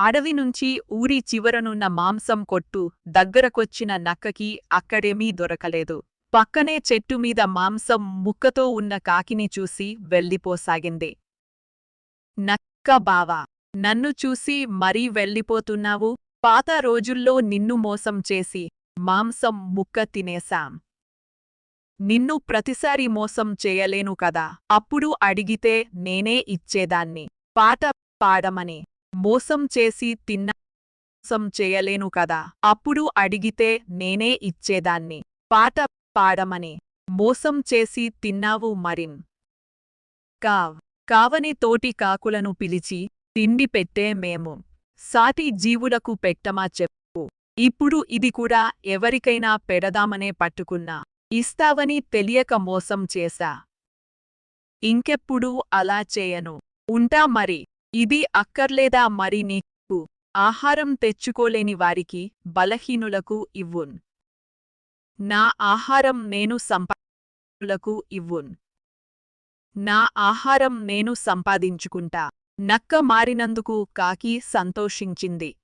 అడవి నుంచి ఊరి చివరనున్న మాంసం కొట్టు దగ్గరకొచ్చిన నక్కకి అక్కడేమీ దొరకలేదు. పక్కనే చెట్టు మీద మాంసం ముక్కతో ఉన్న కాకిని చూసి వెళ్ళిపోసాగింది. నక్క బావా నన్ను చూసి మరీ వెళ్ళిపోతున్నావు? పాత రోజుల్లో నిన్ను మోసం చేసి మాంసం ముక్క తినేశాం. నిన్ను ప్రతిసారి మోసం చేయలేను కదా? అప్పుడు అడిగితే నేనే ఇచ్చేదాన్ని. పాట పాడమని. మోసం చేసి తిన్న మోసం చేయలేను కదా. అప్పుడు అడిగితే నేనే ఇచ్చేదాన్ని. పాట పాడమని. మోసం చేసి తిన్నావు మరిం. కావ్. కావని తోటి కాకులను పిలిచి తిండి పెట్టే మేము. సాటి జీవులకు పెట్టమా చెప్పు. ఇప్పుడు ఇది కూడా ఎవరికైనా పెడదామనే పట్టుకున్నా. ఇస్తావని తెలియక మోసం చేశా. ఇంకెప్పుడు అలా చేయను. ఉంటా మరి. ఇది అక్కర్లేదా మరి నీకు? ఆహారం తెచ్చుకోలేని వారికి బలహీనులకు ఇవ్వున్. నా ఆహారం నేను సంపాదించులకు ఇవ్వున్. నా ఆహారం నేను సంపాదించుకుంటా. నక్క మారినందుకు కాకి సంతోషించింది.